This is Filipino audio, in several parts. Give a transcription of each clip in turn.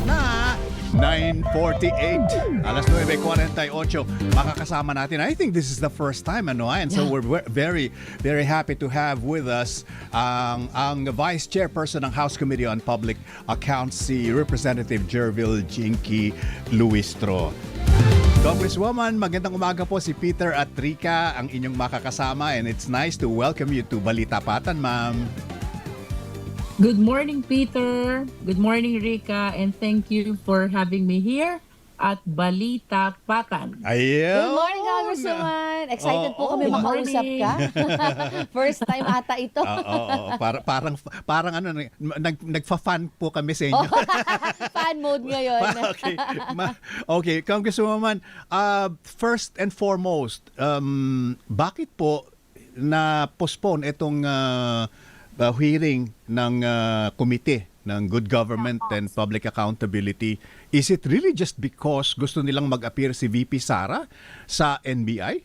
Oras na 9.48 Alas 9.48 Makakasama natin. I think this is the first time ano And so we're ve- very very happy to have with us Ang, ang Vice Chairperson ng House Committee on Public Accounts Si Representative Jervil Jinky Luistro. Congresswoman, magandang umaga po si Peter at Rika ang inyong makakasama. And it's nice to welcome you to Balita Patan, ma'am. Good morning, Peter. Good morning, Rika. And thank you for having me here at Balita Patan. Ayun. Good morning, Congresswoman. Excited po Oo, kami good makausap ka. First time ata ito. Oo, oo, oo. Para- parang parang ano nag nagfa-fan po kami sa inyo. Fan mode ngayon. okay. Ma- okay, Congresswoman, uh, first and foremost, um, bakit po na postpone itong uh, uh, hearing ng uh, committee ng Good Government and Public Accountability? Is it really just because gusto nilang mag-appear si VP Sara sa NBI?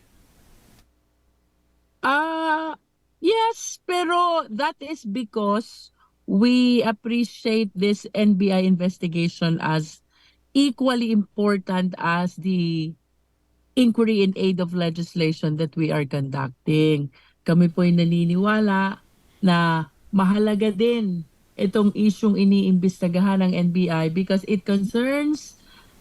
Ah, yes, pero that is because we appreciate this NBI investigation as equally important as the inquiry in aid of legislation that we are conducting. Kami po ay naniniwala na mahalaga din itong isyong iniimbestagahan ng NBI because it concerns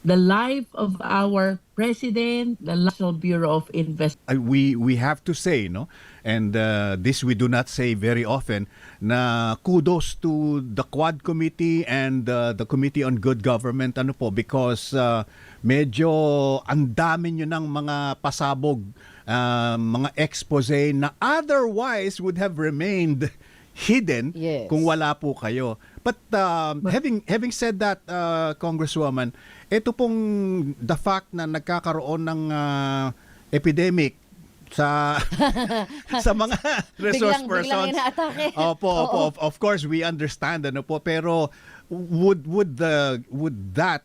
the life of our president, the National Bureau of Investigation. We we have to say no and uh, this we do not say very often na kudos to the quad committee and uh, the committee on good government ano po because uh, medyo ang dami nyo ng mga pasabog uh, mga expose na otherwise would have remained hidden Yes. kung wala po kayo but um, having having said that uh, congresswoman ito pong the fact na nagkakaroon ng uh, epidemic sa sa mga resource Biglang- biglang persons. inaatake. Opo, opo, of, of course we understand ano po pero would would the would that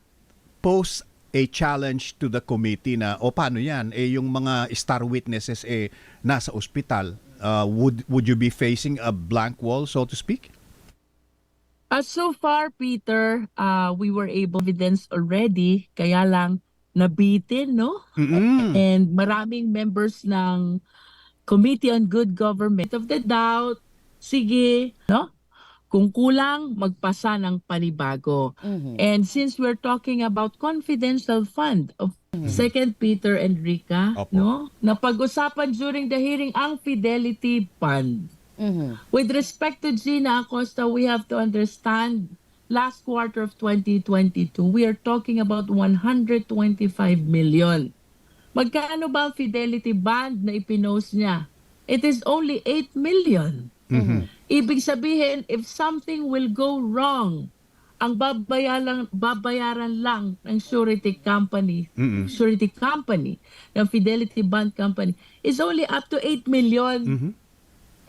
pose a challenge to the committee na o paano yan eh yung mga star witnesses eh nasa ospital uh, would would you be facing a blank wall so to speak? Uh, so far, Peter, uh, we were able evidence already, kaya lang nabitin, no? Mm-mm. And maraming members ng Committee on Good Government of the doubt, sige, no? Kung kulang, magpasa ng panibago. Mhm. And since we're talking about confidential fund of Second Peter and Rika, Opo. no? Napag-usapan during the hearing ang Fidelity Fund. Mhm. With respect to Gina Acosta, we have to understand last quarter of 2022, we are talking about 125 million. Magkano ba ang fidelity bond na ipinost niya? It is only 8 million. Ibig sabihin, if something will go wrong, ang babayaran, babayaran lang ng surety company, Mm-mm. surety company, ng Fidelity Bond Company, is only up to 8 million. Mhm.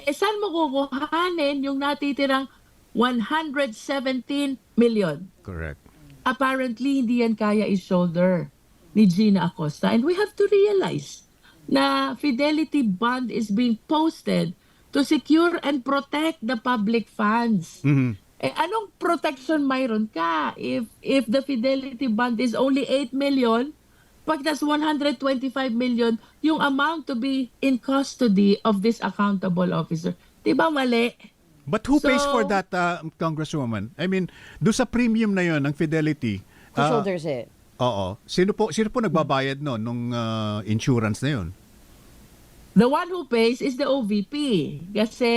Eh, saan mo kukuhanin yung natitirang 117 million? Correct. Apparently, hindi yan kaya i-shoulder ni Gina Acosta. And we have to realize na Fidelity Bond is being posted to secure and protect the public funds. Mhm. Eh, anong protection mayroon ka if if the Fidelity Bond is only 8 million, pag that's 125 million, yung amount to be in custody of this accountable officer. Di ba mali? But who pays So- for that, uh, Congresswoman? I mean, do sa premium na yon ng Fidelity. Who uh, shoulders it? Oo. Sino po sino po nagbabayad no nung uh, insurance na yon? The one who pays is the OVP. Kasi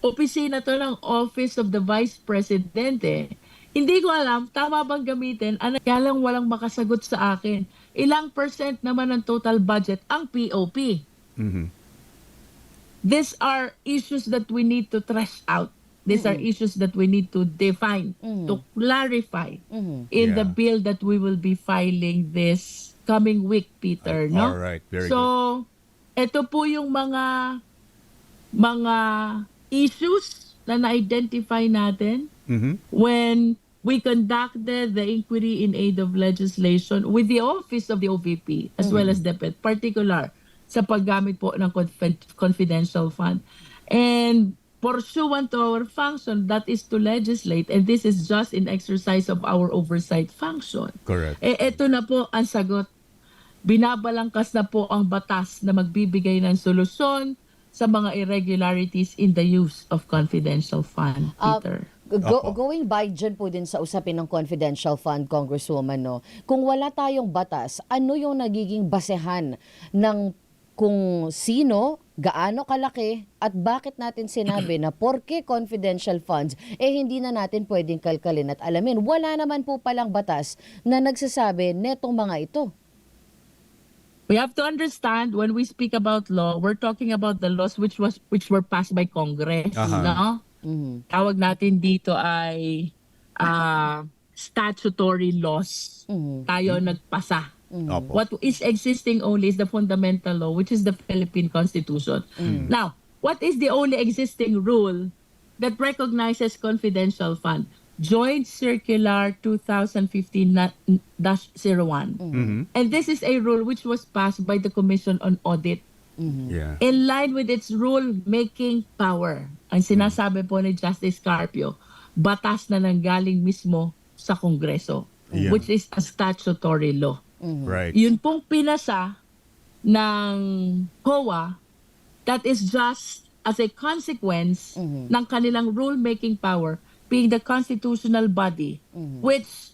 opisina to ng Office of the Vice President eh. Hindi ko alam, tama bang gamitin? Ano, kaya lang walang makasagot sa akin. Ilang percent naman ng total budget ang POP? Mhm. These are issues that we need to trash out. These are issues that we need to define, to clarify Mhm. in the Yeah. bill that we will be filing this coming week, Peter. no? All right, very so, good. Ito po yung mga mga issues na na-identify natin Mhm. when we conducted the inquiry in aid of legislation with the office of the OVP as well as DepEd, particular sa paggamit po ng confi- confidential fund. And pursuant to our function, that is to legislate, and this is just in exercise of our oversight function. Correct. Eh, eto na po ang sagot. Binabalangkas na po ang batas na magbibigay ng solusyon sa mga irregularities in the use of confidential fund, Ah, Peter. Go- Opo. going by dyan po din sa usapin ng confidential fund, Congresswoman, no? kung wala tayong batas, ano yung nagiging basehan ng kung sino, gaano kalaki, at bakit natin sinabi na porke confidential funds, eh hindi na natin pwedeng kalkalin at alamin. Wala naman po palang batas na nagsasabi netong mga ito. We have to understand when we speak about law, we're talking about the laws which was which were passed by Congress, Aha. no? Mhm. Tawag natin dito ay ah, statutory laws. Mhm. Tayo nagpasa. Opo. What is existing only is the fundamental law, which is the Philippine Constitution. Now, what is the only existing rule that recognizes confidential fund? Joint Circular 2015-01. Mhm. And this is a rule which was passed by the Commission on Audit Yeah. in line with its rule-making power. Ang sinasabi po ni Justice Carpio, batas na nanggaling mismo sa Kongreso, Yeah. which is a statutory law. Right. Yun pong pinasa ng COA, that is just as a consequence ng kanilang rule-making power being the constitutional body which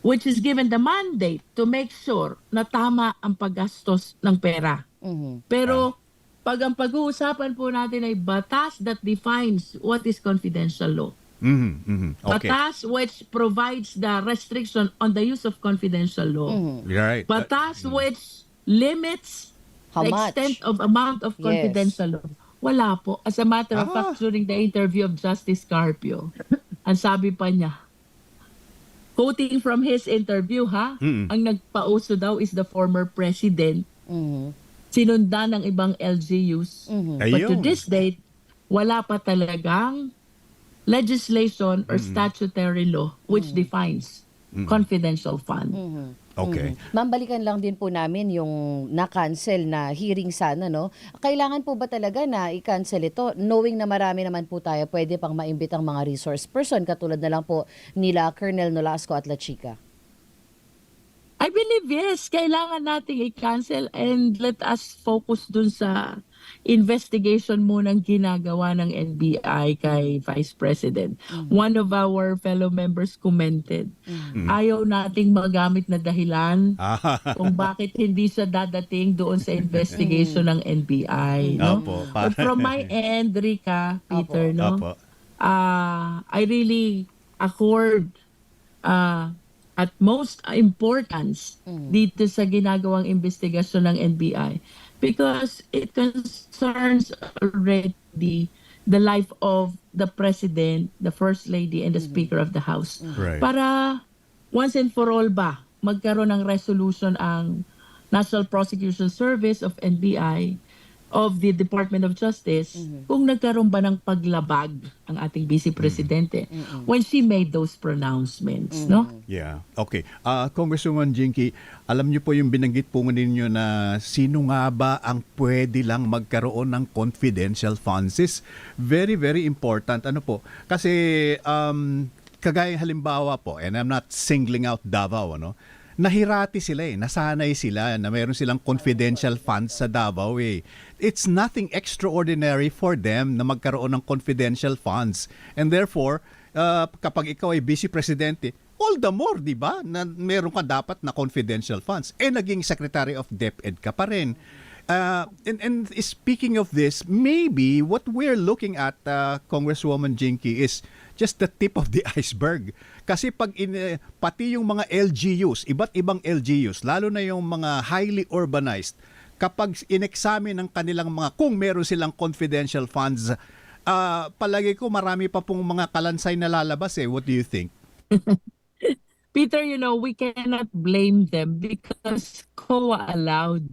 which is given the mandate to make sure na tama ang paggastos ng pera. Mhm. Pero pag ang pag-uusapan po natin ay batas that defines what is confidential law. Mhm. Mhm. Okay. Batas which provides the restriction on the use of confidential law. Right. Batas which limits How the much? extent of amount of Yes. confidential law. Wala po. As a matter of Ah. fact, during the interview of Justice Carpio, ang sabi pa niya, quoting from his interview ha, Mm. ang nagpauso daw is the former president, Mhm. sinundan ng ibang LGUs. Mhm. But to Ayun. this date, wala pa talagang legislation or statutory law which defines confidential fund. Mhm. Okay. Mhm. Ma'am, balikan lang din po namin yung na-cancel na hearing sana, no? Kailangan po ba talaga na i-cancel ito? Knowing na marami naman po tayo, pwede pang maimbit ang mga resource person, katulad na lang po nila Colonel Nolasco at La Chica. I believe yes, kailangan nating i-cancel and let us focus dun sa investigation munang ginagawa ng NBI kay Vice President. One of our fellow members commented, ayaw nating magamit na dahilan Ah. kung bakit hindi siya dadating doon sa investigation ng NBI. No? Opo. But from my end, Rika, Peter, no? Opo. uh, I really accord uh, at most importance dito sa ginagawang investigasyon ng NBI because it concerns already the life of the President, the First Lady, and the Speaker of the House. Right. Para once and for all ba, magkaroon ng resolution ang National Prosecution Service of NBI of the Department of Justice kung nagkaroon ba ng paglabag ang ating Vice Presidente when she made those pronouncements, no? Yeah. Okay. Ah, Congresswoman Jinky, alam niyo po yung binanggit po ninyo na sino nga ba ang pwede lang magkaroon ng confidential funds is very, very important. Ano po? Kasi um, kagaya halimbawa po, and I'm not singling out Davao, ano? Nahirati sila eh, nasanay sila na mayroon silang confidential funds sa Davao eh. It's nothing extraordinary for them na magkaroon ng confidential funds. And therefore, uh, kapag ikaw ay vice presidente, all the more, di ba, na meron ka dapat na confidential funds. Eh, naging Secretary of DepEd ka pa rin. Uh, and, and speaking of this, maybe what we're looking at, uh, Congresswoman Jinky, is just the tip of the iceberg. Kasi pag in, eh, pati yung mga LGUs, iba't ibang LGUs, lalo na yung mga highly urbanized, kapag in-examine ng kanilang mga, kung meron silang confidential funds, ah, palagi ko marami pa pong mga kalansay na lalabas eh. What do you think? Peter, you know, we cannot blame them because COA allowed.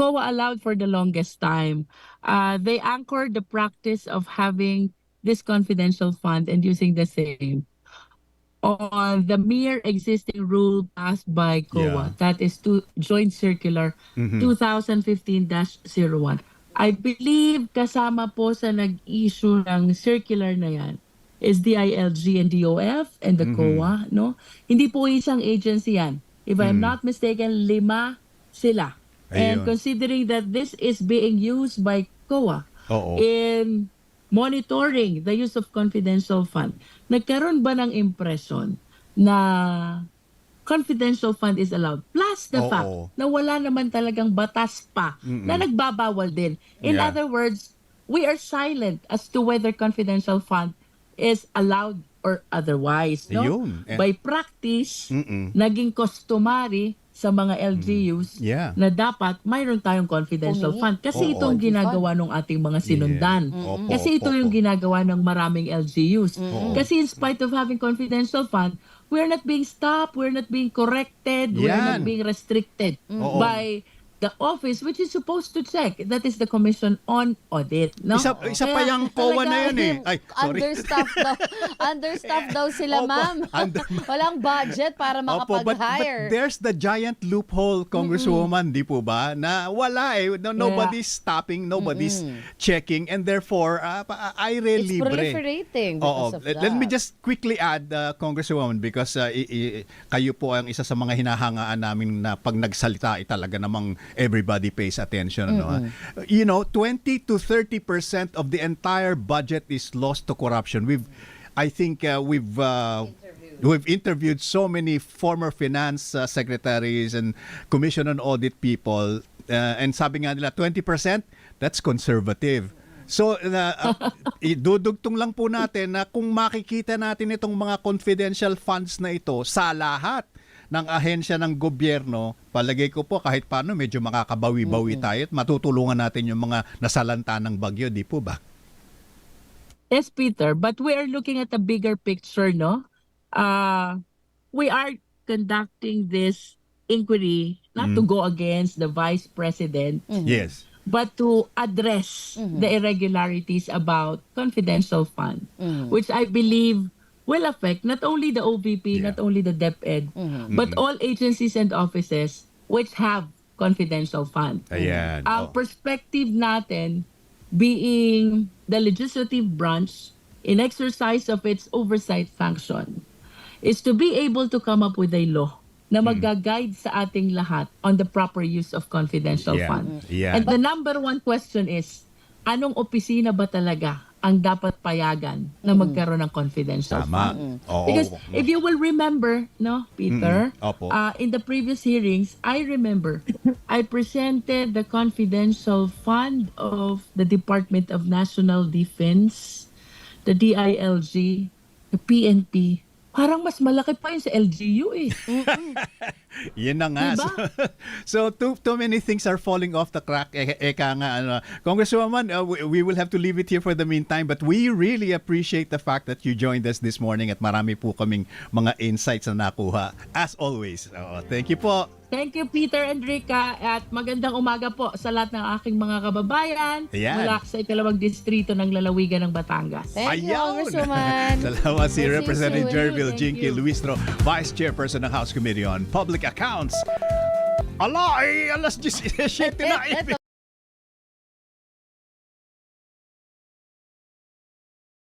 COA allowed for the longest time. Uh, they anchored the practice of having this confidential fund and using the same on the mere existing rule passed by COA. Yeah. That is to Joint Circular Mhm. 2015-01. I believe kasama po sa nag-issue ng circular na yan is DILG and DOF and the COA, no? Hindi po isang agency yan. If I'm not mistaken, lima sila. And Ayun. considering that this is being used by COA Oo. in monitoring the use of confidential fund, nagkaroon ba ng impression na confidential fund is allowed? Plus the Oo. fact na wala naman talagang batas pa na nagbabawal din. In Yeah. other words, we are silent as to whether confidential fund is allowed or otherwise. No? Eh. By practice, Mm-mm. naging customary sa mga LGUs Yeah. na dapat mayroon tayong confidential Humingi. fund. Oo. Kasi itong ginagawa ng ating mga sinundan. Yeah. Opo, Kasi ito opo, yung ginagawa ng maraming LGUs. Oo. Kasi in spite of having confidential fund, we're not being stopped, we're not being corrected, we're not being restricted Oo. by the office which is supposed to check. That is the Commission on Audit. No? Isa, isa pa yung COA na yan eh. Ay, sorry. Understaffed daw. Understaffed daw sila, Opo, ma'am. under- Walang budget para Opo, but, but makapag-hire. there's the giant loophole, Congresswoman, di po ba? Na wala eh. No, nobody's stopping, nobody's checking, and therefore, uh, pa- ay re It's libre. proliferating Oo. because of Let, that. let me just quickly add, uh, Congresswoman, because uh, i- i- kayo po ang isa sa mga hinahangaan namin na pag nagsalita, ay talaga namang everybody pays attention. Ano, ah. You know, 20 to 30% of the entire budget is lost to corruption. We've, I think uh, we've... Uh, We've interviewed so many former finance uh, secretaries and commission on audit people uh, and sabi nga nila 20% that's conservative. So uh, uh, idudugtong lang po natin na kung makikita natin itong mga confidential funds na ito sa lahat ng ahensya ng gobyerno, palagay ko po kahit paano medyo makakabawi-bawi tayo at matutulungan natin yung mga nasalanta ng bagyo, di po ba? Yes, Peter, but we are looking at a bigger picture, no? Uh, we are conducting this inquiry not to go against the vice president, Yes. but to address the irregularities about confidential fund, which I believe will affect not only the OVP, Yeah. not only the DepEd, but all agencies and offices which have confidential fund. Ayan. Ang Oh. perspective natin being the legislative branch in exercise of its oversight function is to be able to come up with a law na mag-guide sa ating lahat on the proper use of confidential Yeah. fund. Yeah. And the number one question is, anong opisina ba talaga ang dapat payagan na magkaroon ng confidential Tama. fund? Oo. Because if you will remember, no, Peter, Mm-mm. Opo. uh, in the previous hearings, I remember I presented the confidential fund of the Department of National Defense, the DILG, the PNP. Parang mas malaki pa yun sa LGU eh. Yan na nga. Diba? So, so too, too many things are falling off the crack. E- eka nga, ano. Congresswoman, uh, we, we will have to leave it here for the meantime, but we really appreciate the fact that you joined us this morning at marami po kaming mga insights na nakuha. As always. Oo, thank you po. Thank you, Peter and Rika. At magandang umaga po sa lahat ng aking mga kababayan Ayan. mula sa ikalawang distrito ng lalawigan ng Batangas. Thank you. Congresswoman. Salamat si Representative Thank Jinky. Luistro, Vice Chairperson ng House Committee on Public Accounts. Ala, ay alas 17 na. Eto